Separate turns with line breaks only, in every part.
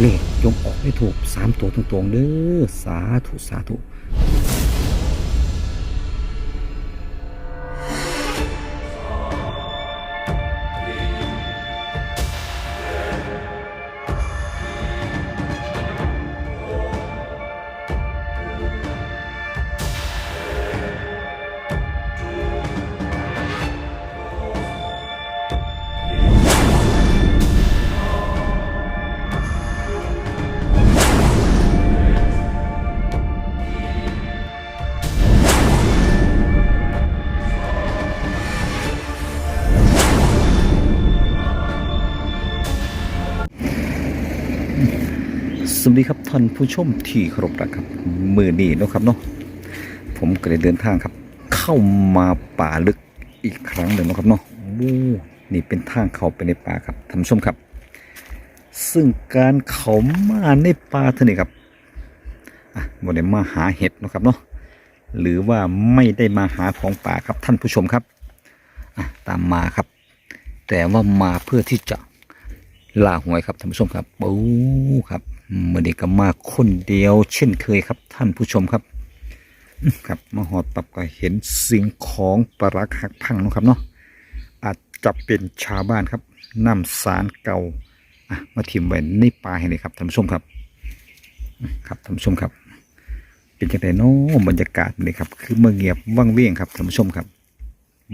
เลขจงออกให้ถูกสามตัวตรงๆเด้อสาธุสาธุ ดีครับท่านผู้ชมที่เคารพรักครับมือนี้นะครับเนาะผมก็ได้เดินทางครับ เข้ามาป่าลึกอีกครั้งหนึ่งนะครับเนาะนี่เป็นทางเข้าไปในป่าครับท่านผู้ชมครับ ซึ่งการเขามาในป่าเท่านี้ครับอะบ่ได้มาหาเห็ดนะครับเนาะหรือว่าไม่ได้มาหาของป่าครับท่านผู้ชมครับอะตามมาครับ แต่ว่ามาเพื่อที่จะล่าหวยครับท่านผู้ชมครับโอ้ครับ มื่อเด็กก็มาคนเดียว เช่นเคยครับ ท่านผู้ชมครับ ครับมาหอดปับก็เห็นสิ่งของประรักหักพังนะครับเนาะอาจจะเป็นชาวบ้านครับนำสารเก่าอะมาถิ่มไว้ในป่าแห่งนี้ครับท่านผู้ชมครับ ครับท่านผู้ชมครับ เป็นจังไดเนาะบรรยากาศนี่ครับ คือเมื่อเงียบวังเวียงครับท่านผู้ชมครับ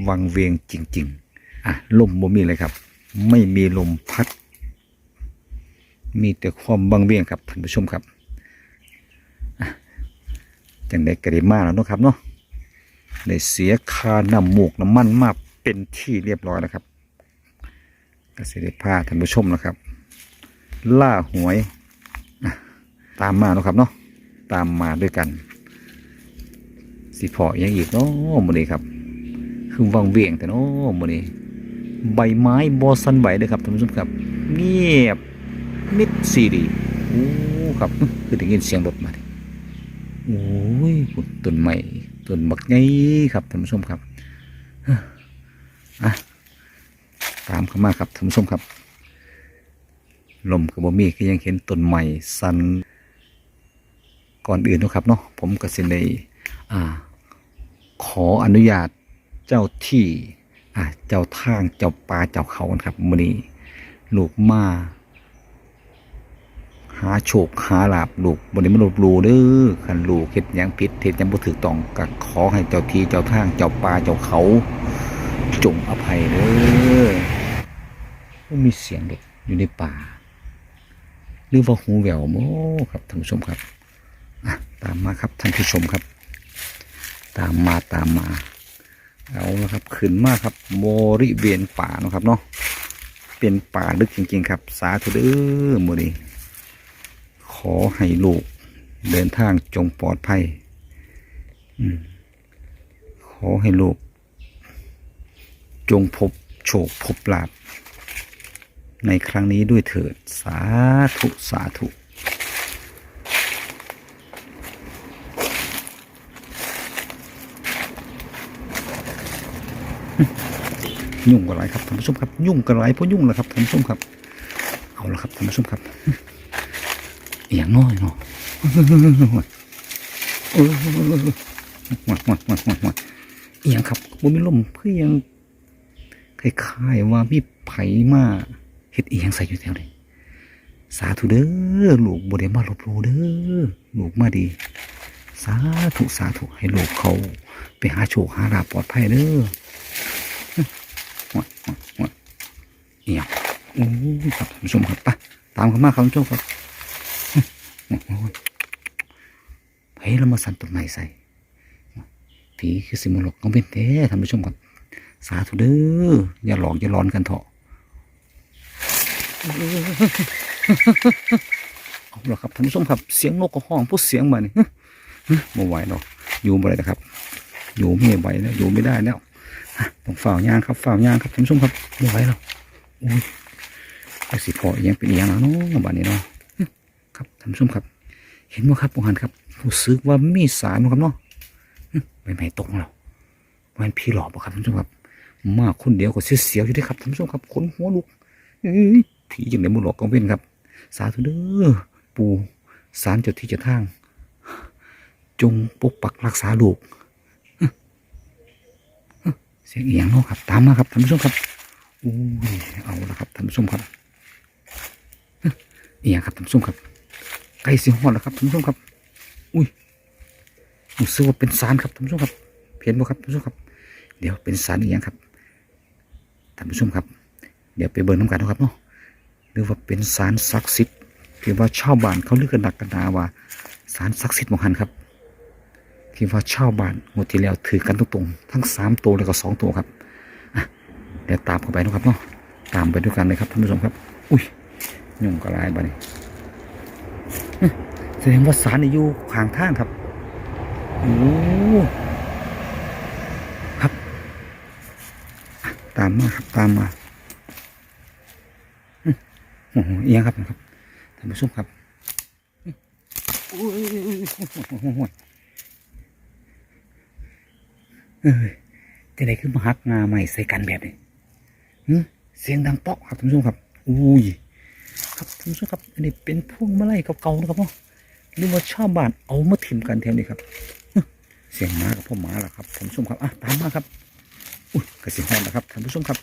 วังเวียงจริง ๆ อะลมบ่มีเลยครับ ไม่มีลมพัด มีแต่ความบังเวียงครับท่านผู้ชมครับอะจังได้กระดิมาแล้วนะครับเนาะได้เสียคาน้ำมูกน้ำมันมาเป็นที่เรียบร้อยแล้วครับกเกษตรพาท่านผู้ชมนะครับ ล่าหวยตามมาเนาะครับเนาะตามมาด้วยกันสิพออยังอีกเนาะมื้อนี้ครับคือวังเวียงแต่เนาะมื้อนี้ใบไม้บอสันไหวเลยครับท่านผู้ชมครับ เงียบ มิดซีดีโอ้ครับคือได้ยินเสียงรถมาโอ้ยต้นไม้ต้นบักไงครับท่านผู้ชมครับอะตามเข้ามาครับท่านผู้ชมครับลมกับบ่มีก็ยังเห็นต้นไม้สันก่อนอื่นนะครับเนาะผมก็สิได้อ่า ขออนุญาตเจ้าที่อ่าเจ้าทางเจ้าป่าเจ้าเขากันครับมือนี้ลูกมา หาโชคหาลาบลูกบนนี้มันลบหลูเด้อคันลูกเฮ็ดยังผิดเฮ็ดยังบ่ถูกต้องก็ขอให้เจ้าทีเจ้าทางเจ้าป่าเจ้าเขาจงอภัยเด้อว่มีเสียงเด็กอยู่ในป่า หรือว่าหูแววโมครับท่านผู้ชมครับอะตามมาครับท่านผู้ชมครับ ตามมาตามมาเอาละครับขึ้นมากครับบริเวณป่านะครับเนาะเป็นป่าลึกจริงๆครับ สาธุเด้อมื้อนี้ อให้ลูกเดินทางจงปลอดภัยขอให้ลูก จงพบโชคพบลาภในครั้งนี้ด้วยเถิด สาธุสาธุยุ่งกันไรครับท่านผู้ชมครับ ยุ่งกันไรเพราะยุ่งแหละครับท่านผู้ชมครับ เอาละครับท่านผู้ชมครับ อหย่างน้อยเนาะเออหวดหวดหวดหวดหวดหวดอหย่างครับบนมีลมเพื่อยังคล้ายๆว่ามีไผมาเฮ็ดเอียงใส่อยู่แถวนี้สาธุเด้อลูกบ่ได้มาลบลู่เด้อลูกมาดี สาธุสาธุให้ลูกเขาไปหาโชคหาลาปลอดภัยเด้อหวดหวดหวดอหย่างโอ้ครับท่านผู้ชมครับไปตามเขามาครับท่านผู้ชมครับ เฮ้ยเรามาสั่นต้นไม้ใส่ผีคือสิมลอกน้องเป็นเต้ท่านผู้ชมครับสาธุเด้ออย่าหลอกอย่าร้อนกันเถอะเอาละครับท่านผู้ชมครับ เสียงนกกระห้องพูดเสียงมาเนี่ยไม่ไหวหรอกอยู่ไม่ได้นะครับ อยู่ไม่ไหวแล้วอยู่ไม่ได้แล้วต้องฝ่าวย่างครับฝ่าวย่างครับท่านผู้ชมครับไม่ไหวแล้วโอ้ยไอสิพออียังเป็นอีย่างแล้วเนาะบ้านนี้เนาะ ครับท่านผู้ชมครับ เห็นไหมครับพวกหันครับรู้สึกว่ามีสารนะครับเนาะอื้อไม่ไม่ตรงหรอกมันพี่หลอกบ่ครับท่านผู้ชมครับ มากคนเดียวก็เสียวๆอยู่ด้วยครับท่านผู้ชมครับขนหัวลุกเอ้ยผีจังไหนบุหลอกกังเว้นครับ สาธุเด้อปู่สารเจ้าที่เจ้าทาง จงปกปักรักษาลูกเสียงเอียงเนาะครับ ตามมาครับท่านผู้ชมครับอุ้ยเอาละครับท่านผู้ชมครับเอียงครับท่านผู้ชมครับ ใกล้สิฮอดแล้วครับท่านผู้ชมครับ อุ้ยรู้สึกว่าเป็นสารครับท่านผู้ชมครับเห็นบ่ครับท่านผู้ชมครับ เดี๋ยวเป็นสารอียงครับท่านผู้ชมครับ เดี๋ยวไปเบิ่งน้ำกันนะครับเนาะหรือว่าเป็นสารศักดิ์สิทธิ์ที่ว่าชาวบ้านเขาเรียกกันหนักกันหนาว่าสารศักดิ์สิทธิ์มหันครับที่ว่าชาวบ้านงวดที่แล้วถือกันตรงๆทั้งสามตัวแล้วก็สองตัวครับอะเดี๋ยวตามเข้าไปนะครับเนาะตามไปด้วยกันเลยครับท่านผู้ชมครับ อุ้ยยุ่งกระไรบ้านี่ แสดงว่าสารอยู่ข้างทางครับโอ้ครับ ตามมาครับตามมาโอ้โหเอียงครับครับท่านผู้ชมครับโอ้ยโอ้ยโอ้ยโอ้ยเอ้ยจะได้ขึ้นมาฮักงาใหม่ใส่กันแบบนี้เสียงดังเปาะครับท่านผู้ชมครับ อุ้ย ครับท่านผู้ชมครับอันนี้เป็นพวงมาลัยเก่าๆนะครับเนาะหรือว่าชาวบ้านเอามาถิ่มกันแถวนี้ครับ เสียงหมากับพ่อหมาล่ะครับท่านผู้ชมครับอะตามมาครับอุ้ยกระสีห้องนะครับท่านผู้ชมครับ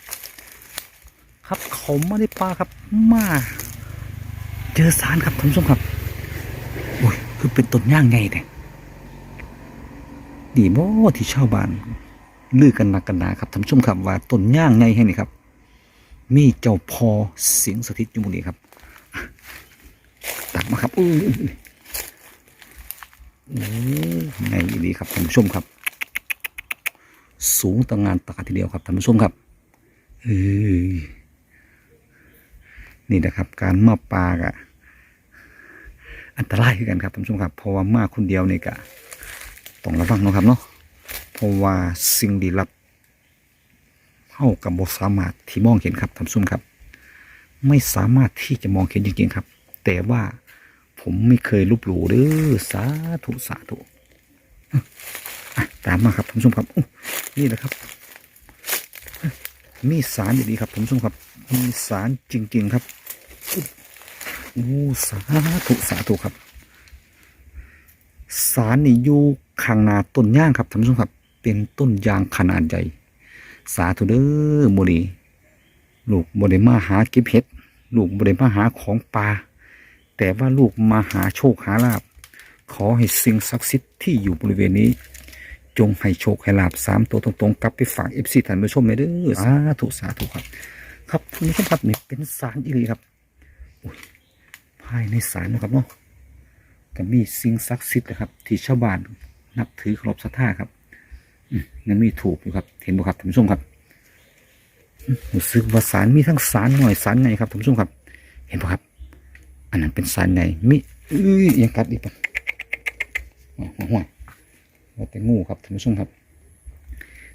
ครับเขามาในป่าครับมาเจอสารครับท่านผู้ชมครับอุ้ยคือเป็นต้นย่างไงเนี่ยดีบ่ที่ชาวบ้านลือกันนักกันหนาครับท่านผู้ชมครับว่าต้นย่างไงแห่งนี้ครับ มีเจ้าพอเสียงสถิตอยู่หมุนี้ครับ ตักมาครับอุ้ยอุ้ยยโอ้ไงดีครับท่านผู้ชมครับ สูงต่างงานตาทีเดียวครับท่านผู้ชมครับอ้ยนี่นะครับ การมาปลากอะอันตรายกันครับท่านผู้ชมครับ เพราะว่ามาคนเดียวนี่กะต้องระวังนะครับเนาะเพราะว่าสิ่งลี้ลับเข้ากับบสามารถที่มองเห็นครับท่านผู้ชมครับ ไม่สามารถที่จะมองเห็นจริงๆครับ แต่ว่าผมไม่เคยลบหลู่เด้อสาธุสาธุอะตามมาครับท่านผู้ชมครับนี่แหละครับ มีสารดีๆครับท่านผู้ชมครับ มีสารจริง ๆครับอู้สาธุสาธุครับ สารนี่อยู่ข้างนาต้นย่างครับท่านผู้ชมครับ เป็นต้นยางขนาดใหญ่ สาธุเด้อโมนี ลูกบริมาหาเก็บเห็ด ลูกบริมาหาของป่าแต่ว่าลูกมาหาโชคหาลาบ ขอให้สิ่งศักดิ์สิทธิ์ที่อยู่บริเวณนี้ จงให้โชคให้ลาบสามตัวตรงๆกลับไปฝากเอฟซีท่านผู้ชมเลยเด้อสาธุสาธุครับ ครับท่านผู้ชมครับนี่เป็นสารอีหลีครับอุ้ยภายในสารนะครับเนาะก็มีสิ่งศักดิ์สิทธิ์นะครับ ที่ชาวบ้านนับถือเคารพศรัทธาครับอืมนั่นมีถูกอยู่ครับ เห็นบ่ครับท่านผู้ชมครับ รู้สึกว่าสารมีทั้งสารหน่อยสารไงครับท่านผู้ชมครับ เห็นบ่ครับ อันนั้นเป็นสารไงมีอื้อยังกัดอีกปะหัวหัวหัวว่าแต่งูครับท่านผู้ชมครับ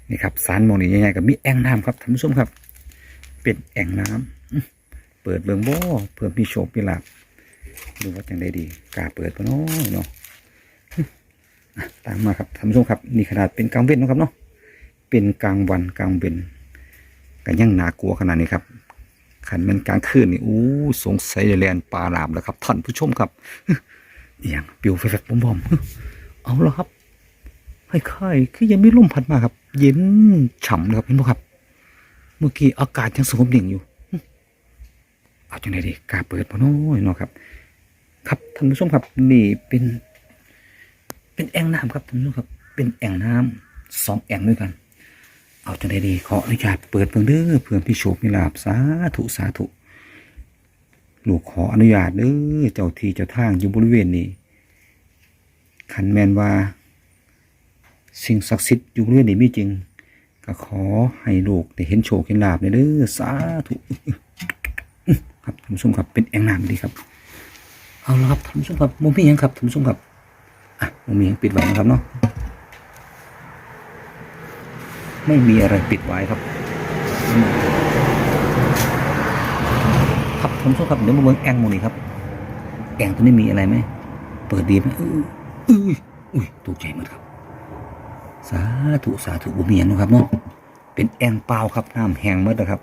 นี่ครับสารโมนี่ใหญ่ๆกับมีแอ่งน้ำครับท่านผู้ชมครับ เป็นแอ่งน้ำอืมเปิดเบิ่งบ่เพื่อมีโชคมีลาภดูว่าจังได้ดีกล้าเปิดปะเนาะเนาะตามมาครับท่านผู้ชมครับ นี่ขนาดเป็นกลางเว้นนะครับเนาะเป็นกลางวันกลางเว้น กันยังน่ากลัวขนาดนี้ครับขันเป็นกลางคืนนี่อู้สงสัยจะแลนปลาหลามแล้วครับท่านผู้ชมครับอย่างปิวไฟแฟบๆบอมๆเอาละครับค่อยๆคือยังไม่ลมพัดมาครับ เย็นฉ่ำเลยครับเห็นไหมครับ เมื่อกี้อากาศยังสงบเย็นอยู่เอาจังไดดีกล้าเปิดปะเนาะเนาะครับ ครับท่านผู้ชมครับ นี่เป็น เป็นแอ่งน้ำครับท่านผู้ชมครับ เป็นแอ่งน้ำสองแอ่งด้วยกัน เอาจังได้ดีขออนุญาตเปิดเพิ่งเด้อเพื่อพี่โชคมีลาบสาธุสาธุลูกขออนุญาตเด้อเจ้าที่เจ้าทางอยู่บริเวณนี้ขันแมนว่า สิ่งศักดิ์สิทธิ์อยู่บริเวณนี้มีจริง ก็ขอให้ลูกได้เห็นโชคเห็นลาบเด้อสาธุครับท่านผู้ชมครับเป็นแองน้ำดีครับ เอาละครับท่านผู้ชมครับโมมีหยังครับท่านผู้ชมครับอะโมมีหยังปิดไว้นะครับเนาะ ไม่มีอะไรปิดไว้ครับ ครับผู้ชมครับเดี๋ยวมาเบิ่งแองโมนี่ครับ แองตัวนี้มีอะไรไหม เปิดดีไหมอออุ้ยอุ้ยตกใจหมดครับ สาธุสาธุบุเมียังเนะครับเนาะ เป็นแองเปล่าครับน้ำแห้งมดนะครับ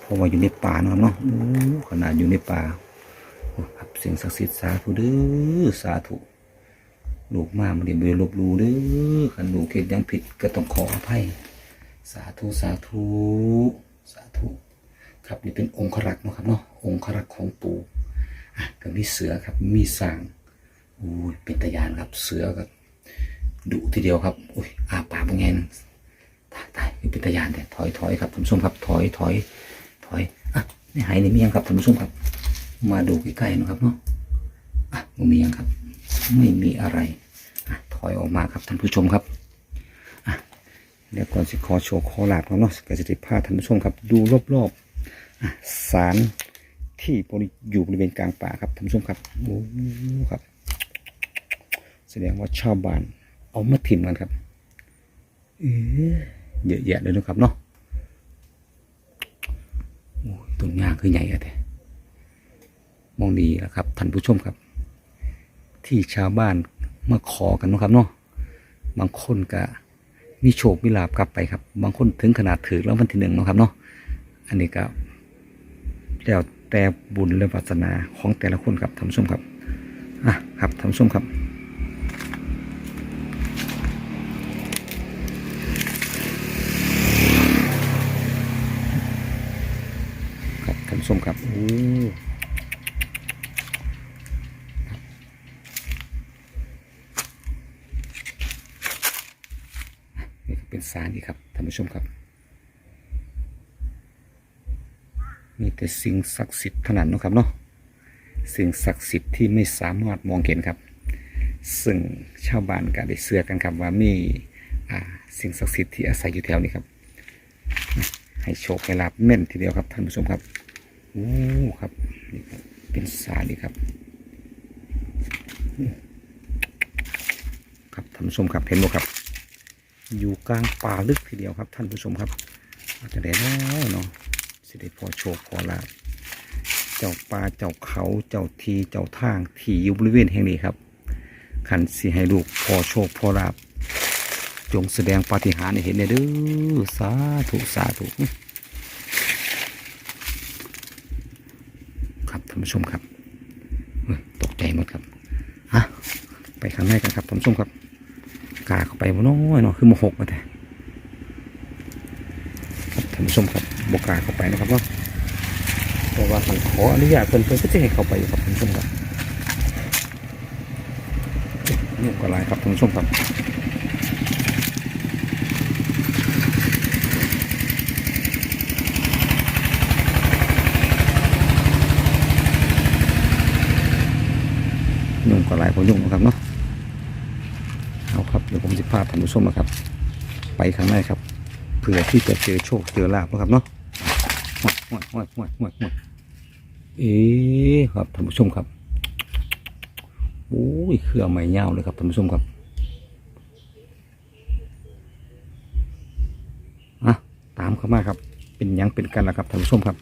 เพราะว่าอยู่ในป่านะครับเนาะขนาดอยู่ในป่าโอ้ครับสิ่งศักดิ์สิทธิ์สาธุเด้อสาธุ ลูกมามันเดี๋ยวไปลบลูเด้อขันลูกเกิดยังผิดก็ต้องขออภัย สาธุสาธุสาธุครับนี่เป็นองค์ขรักษ์เนาะครับเนาะองค์ขรักษ์ของปู่อะก็มีเสือครับมีสางอู้ยเป็นตะยานครับเสือก็ดุทีเดียวครับอุ้ยอาปากเป็นไงนะตายตายเป็นตะยานแต่ถอยถอยครับท่านผู้ชมครับถอยถอยถอยอะนี่หายนี่มียงครับท่านผู้ชมครับ มาดูใกล้ๆนะครับเนาะอะไม่มียงครับ ไม่มีอะไรอถอยออกมาครับท่านผู้ชมครับเดี๋ยวก่อนสิขอโชว์ขอลาบครับเนาะก็จะติดพาท่านผู้ชมครับ ดูรอบๆอะสารที่บริอยู่บริเวณกลางป่าครับท่านผู้ชมครับโอ้โหครับ แสดงว่าชาวบ้านเอามาถิ่มกันครับเยอะแยะเลยนะครับเนาะโอ้ยต้นยางคือใหญ่อะแต่มองดีแล้วครับท่านผู้ชมครับ ที่ชาวบ้านมาขอกันนะครับเนาะบางคนก็มีโชคมีลาบกลับไปครับ บางคนถึงขนาดถือแล้ววันที่หนึ่งนะครับเนาะอันนี้ก็แล้วแต่บุญและวาสนาของแต่ละคนครับท่านผู้ชมครับอะครับท่านผู้ชมครับครับท่านผู้ชมครับโอ้ เป็นสารอีกครับท่านผู้ชมครับ มีแต่สิ่งศักดิ์สิทธิ์เท่านั้นนะครับเนาะสิ่งศักดิ์สิทธิ์ที่ไม่สามารถมองเห็นครับ ซึ่งชาวบ้านก็ได้เชื่อกันครับว่ามีอ่าสิ่งศักดิ์สิทธิ์ที่อาศัยอยู่แถวนี้ครับ ให้โชคให้ลาบแม่นทีเดียวครับท่านผู้ชมครับโอ้ครับนี่ครับเป็นสารนี่ครับครับท่านผู้ชมครับเห็นไหมครับ อยู่กลางป่าลึกทีเดียวครับ ท่านผู้ชมครับ อาจจะได้แล้วเนาะสิได้พอโชคพอลาบเจ้าป่าเจ้าเขาเจ้าทีเจ้าทางที่อยู่บริเวณแห่งนี้ครับขันสิให้ลูกพอโชคพอลาบจงแสดงปาฏิหาริย์ให้เห็นเลยเด้อสาธุสาธุครับท่านผู้ชมครับตกใจหมดครับฮะไปข้างในกันครับท่านผู้ชมครับ กาเข้าไปบ่น้อยเนาะคือมหกมาแต่ท่านผู้ชมครับบกาเข้าไปนะครับเนาะแต่ว่าผมขออนุญาตเพิ่นเพิ่นก็จะให้เข้าไปครับท่านผู้ชมครับนี่ก็หลายครับท่านผู้ชมครับยุ่งก็หลายพอยุ่งนะครับเนาะเอาครับเดี๋ยวผมจะพาท่านผู้ชมนะครับ ไปข้างในครับเผื่อที่จะเจอโชคเจอลาบนะครับเนาะหวดหวดหวดหวดหวดหวดเอ๊ครับท่านผู้ชมครับโอ้ยเครื่องไม่เงาวเลยครับท่านผู้ชมครับอะตามเข้ามาครับ เป็นยังเป็นกันละครับท่านผู้ชมครับ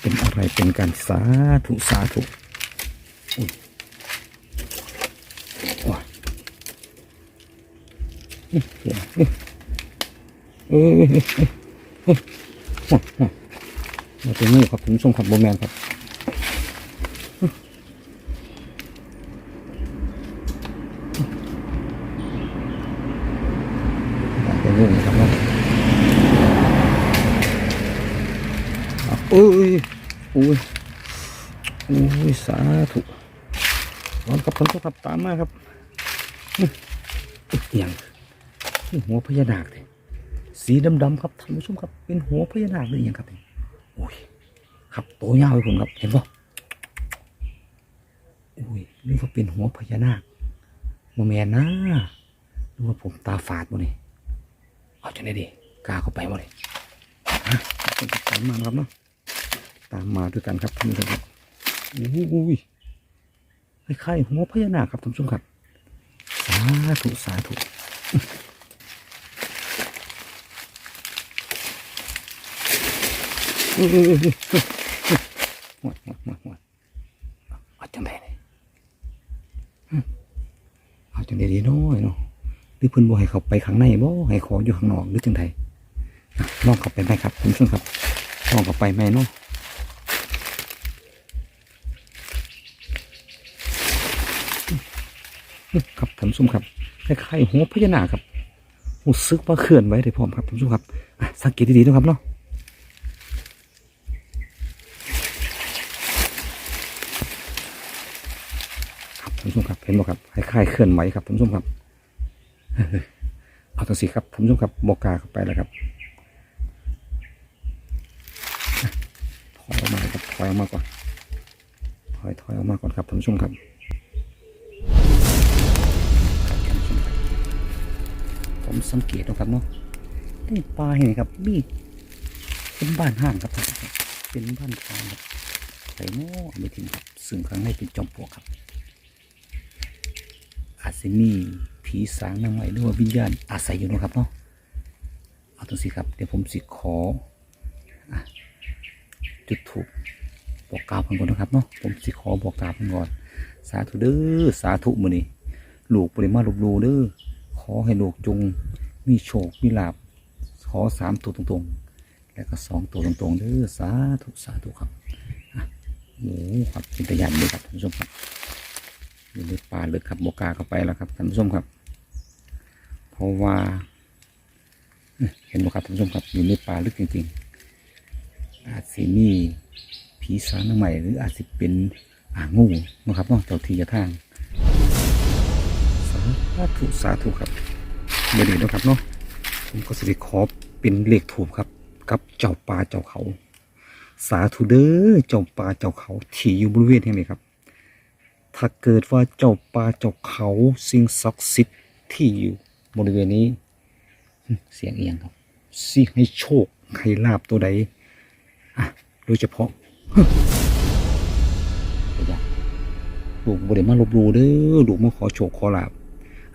เป็นอะไรเป็นการสาธุสาธุโอ้ยเอ้ยเอ้ยเอ้ยเอ้ยเอ้ยโอ้ยโอ้ย มาเป็นนี่ครับผมส่งขับโบแมนครับเป็นนี่นะครับนะโอ้ยโอ้ยโอ้ยสาธุร้อนกับผลก็ขับตามมาครับอื้ออีกอย่าง นี่หัวพญานาคเลยสีดำๆครับท่านผู้ชมครับ เป็นหัวพญานาคเลยอย่างครับโอ้ยครับโตยาวเลยผมครับ เห็นปะโอ้ยนี่ก็เป็นหัวพญานาคโมแมนนะหรือว่าผมตาฝาดบ่นี่เอาจังไดดิกล้าเข้าไปบ่เลยฮะตามมาครับเนาะตามมาด้วยกันครับท่านผู้ชมครับโอ้ยคล้ายๆหัวพญานาคครับท่านผู้ชมครับสาธุสาธุ เอาจังไดเลยเอาจังไดดีน้อยเนาะหรือเพื่อนบ่ให้เขาไปข้างในบ่ให้ขออยู่ข้างนอกหรือจังไดลองเข้าไปไหมครับคุณผู้ชมครับลองเข้าไปไหมเนาะครับท่านผู้ชมครับคล้ายๆหัวพญานาคครับหูซึกว่าเขื่อนไว้เด้พร้อมครับท่านผู้ชมครับสังเกตดีๆนะครับเนาะ เห็นไหมครับคล้ายๆเคลื่อนไหวครับท่านผู้ชมครับเอาตัวสีครับท่านผู้ชมครับบอกกาเข้าไปแล้วครับถอยออกมาครับถอยออกมาก่อนถอยถอยออกมาก่อนครับท่านผู้ชมครับครับท่านผู้ชมครับผมสังเกตนะครับเนาะนี่ปลาเห็นครับมีเป็นบ้านห้างครับ เป็นบ้านทางครับใส่หม้อไม่ทิ้งครับซึ่งข้างในเป็นจอมปลวกครับ อาจจะมีผีสางนางไม้หรือว่าวิญญาณอาศัยอยู่นะครับเนาะเอาตัวสิครับเดี๋ยวผมสิขออจุดถูกบอกกล่าวเพิ่นก่อนนะครับเนาะผมสิขอบอกกล่าวเพิ่นก่อน สาธุเด้อสาธุมื้อนี้ลูกบ่ได้มาลบหลู่เด้อขอให้ลูกจงมีโชคมีลาภขอสามตัวตรงๆ แล้วก็สองตัวตรงๆเด้อสาธุสาธุครับโอ้ครับจินตยานเลยครับท่านผู้ชมครับ อยู่ในป่าลึกครับโบกาเข้าไปแล้วครับท่านผู้ชมครับ เพราะว่า เห็นไหมครับท่านผู้ชมครับอยู่ในป่าลึกจริงๆ อาจสิมีผีสางใหม่หรืออาจสิเป็นอ่างูนะครับเนอกเจ้าที่เจ้าทางสาธุสาธุครับเมื่อนี้นะครับเนาะผมก็สิริขอเป็นเลขถูกครับ กับเจ้าป่าเจ้าเขา สาธุเด้อเจ้าป่าเจ้าเขาที่อยู่บริเวณแห่งนี้ครับ ถ้าเกิดว่าเจ้าป่าเจ้าเขาสิ่งศักดิ์สิทธิ์ที่อยู่บริเวณนี้ เสียงเอียงครับสิให้โชคให้ลาบตัวใดอะโดยเฉพาะลูกบริมาลบลูเด้อลูกมาขอโชคขอลาบ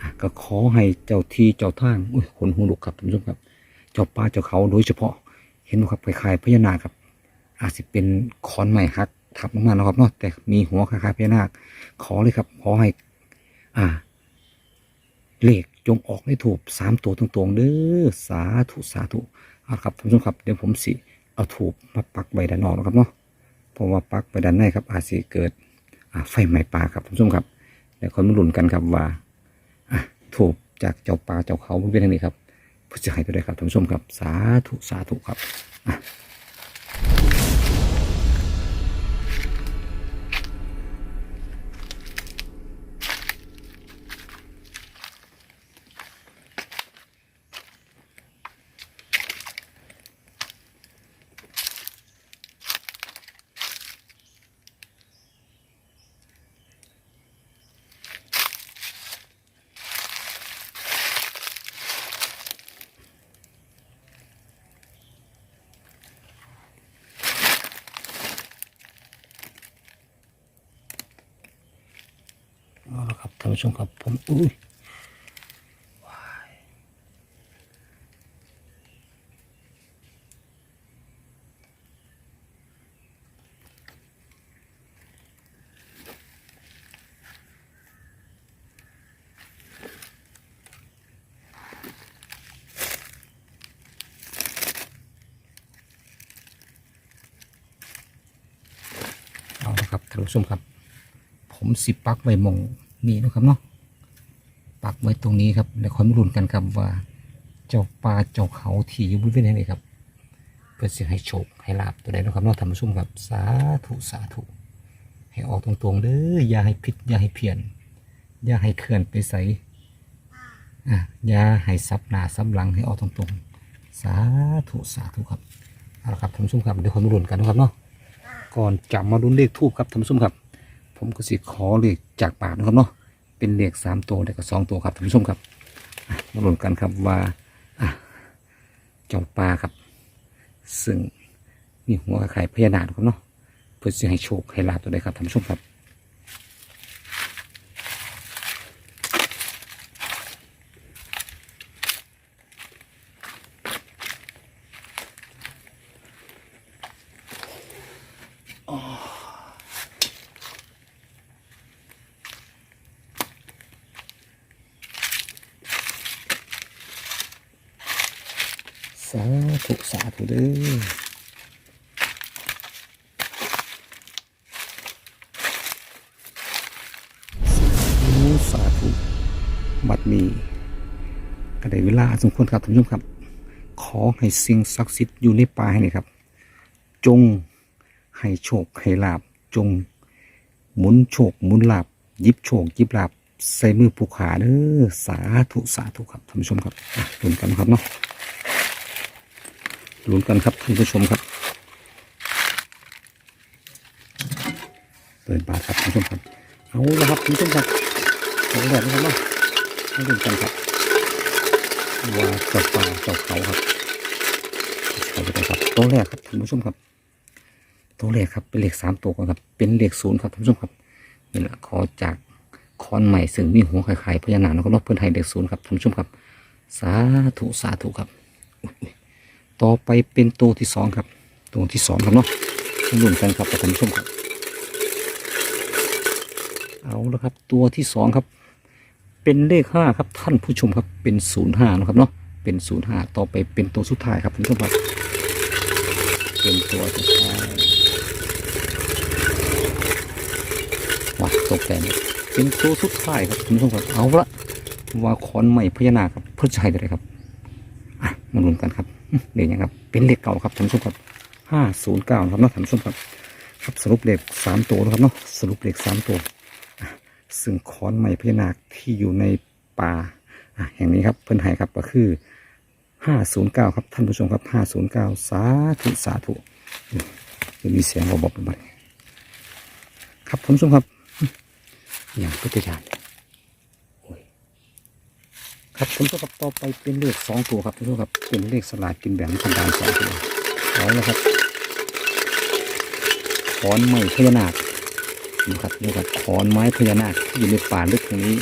อะก็ขอให้เจ้าที่เจ้าทางอุ้ยขนหัวลุกครับท่านผู้ชมครับ เจ้าป่าเจ้าเขาโดยเฉพาะ เห็นไหมครับคล้ายๆพญานาคครับ อาจจะเป็นขอนไม้หัก ทับลงมาเนะครับเนาะแต่มีหัวคล้ายๆพญานาค ขอเลยครับ ขอให้ อ่า เลขจงออกให้ถูกสามตัวตรงๆเด้อสาธุสาธุเอาครับท่านผู้ชมครับเดี๋ยวผมสิเอาถูกมาปักใบด้านนอกนะครับเนาะเพราะว่าปักใบด้านในครับ อาจสิเกิดอ่าไฟไหม้ป่าครับท่านผู้ชมครับเดี๋ยวคนมาลุ้นกันครับว่าอะถูกจากเจ้าป่าเจ้าเขาบริเวณนี้ครับเพื่อจะให้ไปด้วยครับท่านผู้ชมครับ สาธุสาธุครับอะ เอาละครับท่าน ผู้ชมครับผมอุ้ยว้ายเอาละครับท่านผู้ชมครับ ผมสิปักไว้มอง นี้เนะครับเนาะปักไว้ตรงนี้ครับแล้วคอยมาลุ้นกันครับว่า เจ้าป่าเจ้าเขาที่อยู่บริเวณนี้ครับ เพื่อสิให้โชคให้ลาบตัวใดนะครับเนาะท่านผู้ชมครับสาธุสาธุให้ออกตรงๆเด้ออย่าให้ผิดอย่าให้เพี้ยน อย่าให้เคลื่อนไปใส่อะอย่าให้ซับหน้าซับหลังให้ออกตรงๆ สาธุสาธุครับเอาละครับท่านผู้ชมครับเดี๋ยวคอยมาลุ้นกันนะครับเนาะก่อนจะมาลุ้นเลขทูบครับท่านผู้ชมครับ ผมก็สิขอเลข จากปากนะครับเนาะเป็นเลขสามตัวแล้วก็สองตัวครับท่านผู้ชมครับมาลุ้นกันครับว่าเจ้าปลาครับ ซึ่งมีหัวคล้ายพญานาคครับเนาะเพื่อจะให้โชคให้ลาบตัวใดครับท่านผู้ชมครับ สาธุสาธุเด้อสาธุสาธุบัดนี้ก็ได้เวลาสมควรครับท่านผู้ชมครับ ขอให้สิ่งศักดิ์สิทธิ์อยู่ในป่าให้นี่ครับ จงให้โชคให้ลาบจง หมุนโชคหมุนลาบยิบโชคยิบลาบใส่มือผู้ขาเด้อสาธุสาธุครับท่านผู้ชมครับอะลุ้นกันครับเนาะ ลุ้นกันครับท่านผู้ชมครับเปิดบาทครับท่านผู้ชมครับเอาละครับท่านผู้ชมครับเอาแบบนี้ครับเนาะให้ดูกันครับว่าจ้าป่าจ้าเขาครับเขาไปเลยครับตัวแรกครับท่านผู้ชมครับตัวแรกครับเป็นเลขสามตัวก่อนครับ เป็นเลขศูนย์ครับท่านผู้ชมครับนี่แหละขอจากคอนใหม่ซึ่งมีหัวไข่ๆพญานาคนะครับเนาะเพื่อนไทยเลขศูนย์ครับท่านผู้ชมครับ สาธุสาธุครับ ต่อไปเป็นตัวที่สองครับ ตัวที่สองครับเนาะมาลุ้นกันครับท่านผู้ชมครับ เอาละครับ ตัวที่สองครับ เป็นเลขห้าครับท่านผู้ชมครับ เป็นศูนย์ห้านะครับเนาะ เป็นศูนย์ห้าต่อไปเป็นตัวสุดท้ายครับท่านผู้ชมครับ เป็นตัวสุดท้ายว้าตกใจเลยเป็นตัวสุดท้ายครับท่านผู้ชมครับ เอาละว่าขอนใหม่พญานาคครับเพื่อใช้ได้ครับ อะมาลุ้นกันครับ เดี๋ยวยังครับเป็นเลขเก่าครับท่านผู้ชมครับห้าศูนย์เก้าครับเนาะท่านผู้ชมครับครับสรุปเลขสามตัวนะครับเนาะสรุปเลขสามตัวซึ่งขอนไม้พญานาคที่อยู่ในป่าแห่งนี้ครับเพื่อนไทยครับก็คือ509ครับท่านผู้ชมครับ509สาธุสาธุจะมีเสียงระบบบัดครับท่านผู้ชมครับอย่างพุทธญาณ ครับผู้ชมครับต่อไปเป็นเลขสองตัวครับท่านผู้ชมครับเป็นเลขสลากกินแบ่งรัฐบาลสองตัวเอาละครับขอนไม้พญานาคนะครับนี่ครับขอนไม้พญานาคที่อยู่ในป่าลึกตรงนี้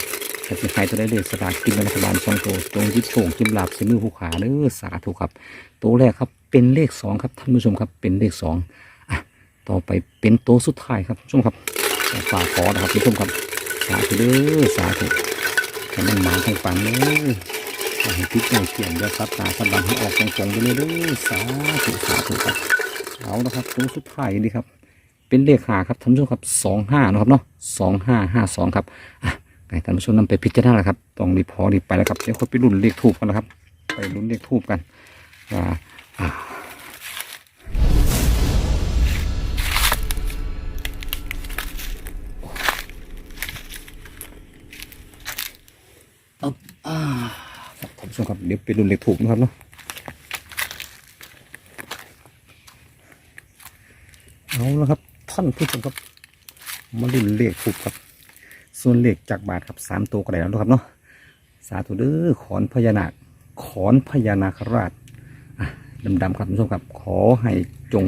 ถ้าจะใครจะได้เลขสลากกินแบ่งรัฐบาลสองตัวจงยิบโฉงจิ้มหลับซื้อมือผู้ขาเด้อสาธุครับ ตัวแรกครับเป็นเลขสองครับท่านผู้ชมครับเป็นเลขสองอะต่อไปเป็นตัวสุดท้ายครับท่านผู้ชมครับฝากขอนะครับท่านผู้ชมครับสาธุเด้อสาธุ ให้มันหมาทางปังเด้อขอให้พิษเงาเขียนเด้อครับตาสบังให้ออกตรงๆไปเลยด้อสาธุสาธุครับเอาละครับตัวสุดท้ายนี่ครับ เป็นเลขหาครับท่านผู้ชมครับสองห้านะครับเนาะสองห้าห้าสองครับอะให้ท่านผู้ชมนำไปพิจารณาแล้วครับต้องรีพอรีไปแล้วครับเดี๋ยวค่อยไปรุ่นเลขทูบกันนะครับ ไปรุ่นเลขทูบกันว่าอ่า อ่าครับท่านผู้ชมครับเดี๋ยวไปรุ่นเลขทูบนะครับเนาะเอาละครับ ท่านผู้ชมครับมาลุ้นเลขถูกครับ ส่วนเลขจากบาทครับสามตัวก็ได้แล้วนะครับเนาะสาธุเด้อขอนพญานาคขอนพญานาคราชดำๆครับท่านผู้ชมครับ ขอให้จง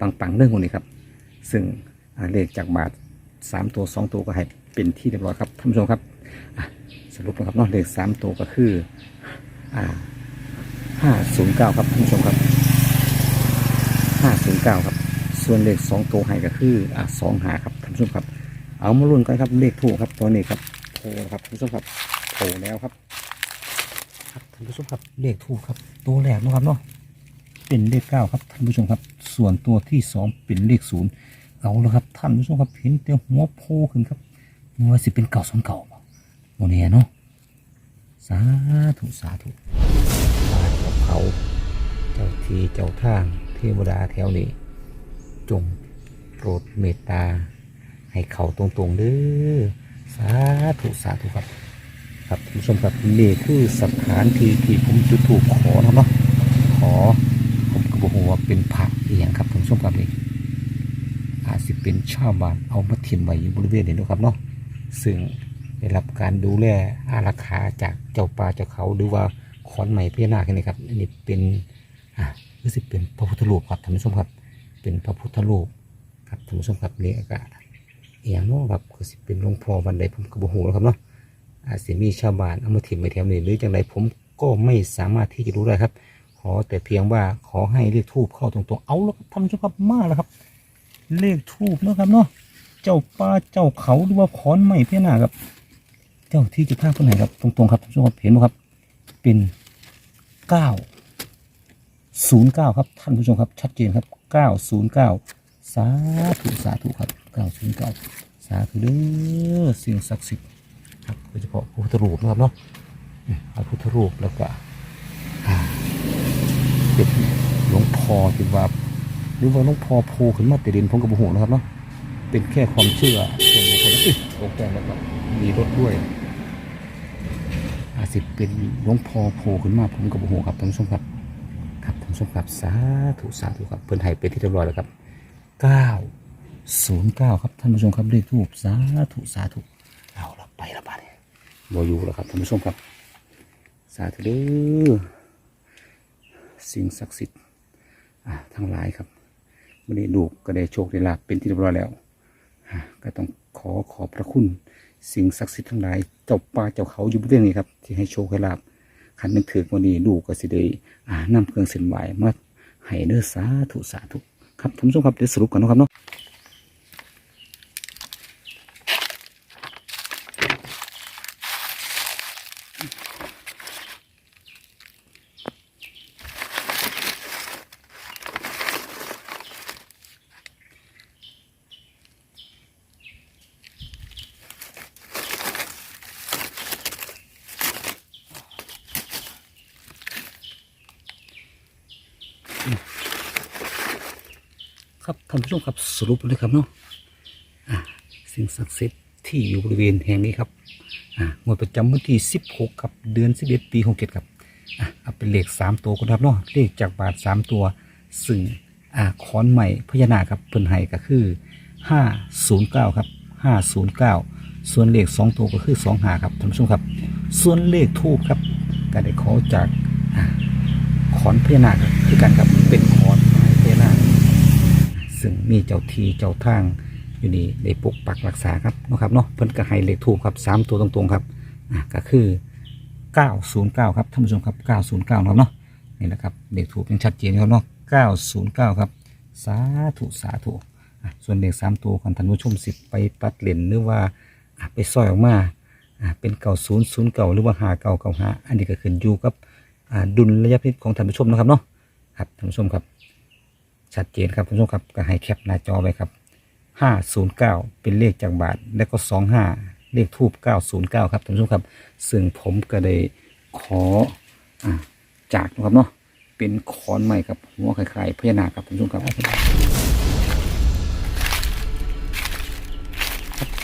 ปังๆเรื่องคนนี้ครับ ซึ่งอ่าเลขจากบาทสามตัวสองตัวก็ให้เป็นที่เรียบร้อยครับท่านผู้ชมครับอะ รุปนะครับเนาะเลขสามตัวก็คืออ่าห้าศูนย์เก้าครับท่านผู้ชมครับห้าศูนย์เก้าครับ ส่วนเลขสองตัวให้ก็คืออ่าสองหาครับท่านผู้ชมครับ เอามาลุ้นกันครับเลขถูกครับตัวนี้ครับโผล่ครับท่านผู้ชมครับโผล่แล้วครับ ครับท่านผู้ชมครับเลขถูกครับ ตัวแรกนะครับเนาะเป็นเลขเก้าครับท่านผู้ชมครับ ส่วนตัวที่สองเป็นเลขศูนย์เอาละครับท่านผู้ชมครับเห็นแต่หัวโผล่ขึ้นครับว่าสิเป็นเก่าสองเก่า โมเน่เนาะสาธุสาธุบ้านกับเขา เจ้าทีเจ้าทางเทวดาแถวนี้ จงโปรดเมตตา ให้เขาตรงๆเด้อสาธุสาธุครับ ครับท่านผู้ชมครับนี่คือสถานที่ที่ผมจุดถูกขอนะครับเนาะขอผมก็บอกว่าเป็นพระเอียงครับท่านผู้ชมครับนี่อาจสิเป็นชาวบ้านเอามาถิ่มไว้อยู่บริเวณนี้นะครับเนาะซึ่ง ได้รับการดูแลอารักขาจากเจ้าป่าเจ้าเขาหรือว่าขอนใหม่พญานาคนี่ครับอันนี้เป็นอ่ารู้สึกเป็นพระพุทธรูปครับท่านผู้ชมครับ เป็นพระพุทธรูปครับท่านผู้ชมครับนี่ก็เอียงเนาะครับคือสิเป็นหลวงพ่อวันใดผมก็บ่ฮู้แล้วครับเนาะอาจสิมีชาวบ้านเอามาถิ่มไว้แถวนี้หรือจังไดผมก็ไม่สามารถที่จะรู้ได้ครับ ขอแต่เพียงว่าขอให้เลขทูบเข้าตรงๆเอาแล้วท่านผู้ชมครับมากแล้วครับ เลขทูบนะครับเนาะเจ้าป่าเจ้าเขาหรือว่าขอนไม้เพี้ยนาครับ เจ้าที่จะพาคนไหนครับ ตรงๆครับท่านผู้ชมเห็นไหมครับ เป็นเก้าศูนย์เก้าครับท่านผู้ชมครับ ชัดเจนครับเก้าศูนย์เก้าสาธุสาธุครับเก้าศูนย์เก้าสาธุเด้อสิ่งศักดิ์สิทธิ์
ครับโดยเฉพาะพระพุทธรูปนะครับเนาะพระพุทธรูปแล้วก็เป็นหลวงพ่อที่ว่าหรือว่าหลวงพ่อโผล่ขึ้นมาแต่ดินผมก็บ่ฮู้นะครับเนาะเป็นแค่ความเชื่อส่วนบุคคลอุ๊ยตกแต่แล้วก็มีรถด้วย สิเป็นหลวงพ่อโผล่ขึ้นมาผมก็บ่ฮู้ครับท่านผู้ชมครับ ครับท่านผู้ชมครับสาธุสาธุครับเพิ่นให้เป็นที่เรียบร้อยแล้วครับ909ครับท่านผู้ชมครับเลขทูปสาธุสาธุเอาละไปละบาดบอยู่แล้วครับท่านผู้ชมครับ สาธุเด้อสิ่งศักดิ์สิทธิ์ทั้งหลายครับวันนี้ลูกก็ได้โชคได้ลาภเป็นที่เรียบร้อยแล้วก็ต้องขอขอบพระคุณ สิ่งศักดิ์สิทธิ์ทั้งหลาย จ้าป่าเจ้าเขาอยู่บริเวณนี้ครับที่ให้โชคให้ลาภขันเป็นถือวันนี้ดูก็สิได้อ่านำเครื่องเส้นไหวมาให้เด้อสาธุสาธุครับท่านผู้ชมครับเดี๋ยวสรุปกันนะครับเนาะ ครับท่านผู้ชมครับ สรุปเลยครับเนาะสิ่งศักดิ์สิทธิ์ที่อยู่บริเวณแห่งนี้ครับงวดประจำวันที่ 16 ครับเดือน 11 ปี 67 ครับอเอาเป็นเลข 3 ตัวกันครับเนาะเลขจากบาท 3 ตัวซึ่งอคอนใหม่พญานาคครับเพิ่นให้ก็คือ 509 ครับ 509 ส่วนเลข 2 ตัวก็คือ2หาครับท่านผู้ชมครับ ส่วนเลขทูบครับก็ได้ขอจากอขอนพญานาคคือกันครับเป็นขอนไม้พญานาค ซึ่งมีเจ้าทีเจ้าทางอยู่นี่ได้ปกปักรักษาครับนะครับเนาะเพิ่นก็ให้เลขถูกครับสามตัวตรงๆครับอะก็คือ 909 ครับท่านผู้ชมครับ 909ครับเนาะนี่แหละครับเลขถูกยังชัดเจนครับเนาะ909 ครับสาธุสาธุอะส่วนเลขสามตัวของท่านผู้ชมสิไปปัดเหรียญหรือว่าไปซอยออกมาอะเป็นเก่าศูนย์ศูนย์เก่าหรือว่าหาเก่าเก่าหาอันนี้ก็ขึ้นอยู่กับดุลระยะพินิจของท่านผู้ชมนะครับเนาะครับท่านผู้ชมครับ ชัดเจนครับท่านผู้ชมครับก็ให้แคปหน้าจอไว้ครับ509เก้าเป็นเลขจากบาท แล้วก็25เลขทูบ909ครับท่านผู้ชมครับ ซึ่งผมก็ได้ขออาจากนะครับเนาะเป็นคอนใหม่ครับหัวไข่ๆพญานาคครับท่านผู้ชมครับ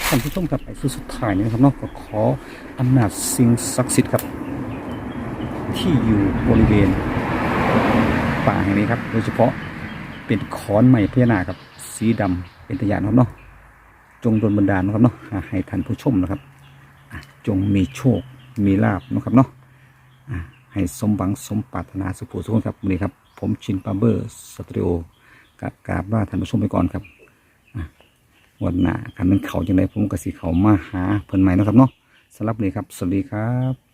ท่านผู้ชมครับไอ้สุดสุดท้ายนี้นะครับเนาะก็ขออำนาจสิ่งศักดิ์สิทธิ์ครับ ที่อยู่บริเวณป่าแห่งนี้ครับ โดยเฉพาะ เป็นขอนใหม่พญานาคครับ สีดำเป็นตะยานครับเนาะจงโดนบันดาลนะครับเนาะให้ท่านผู้ชมนะครับจงมีโชคมีลาบนะครับเนาะให้สมหวังสมปรารถนาสุขสุขครับวันนี้ครับ ผมชินปาเบอร์สตูดิโอกราบกราบว่าท่านผู้ชมไปก่อนครับวันหน้าคันเป็นเขาจังไดผมก็สิเขามาหาเพิ่นใหม่นะครับเนาะสำหรับนนี้ครับ สวัสดีครับ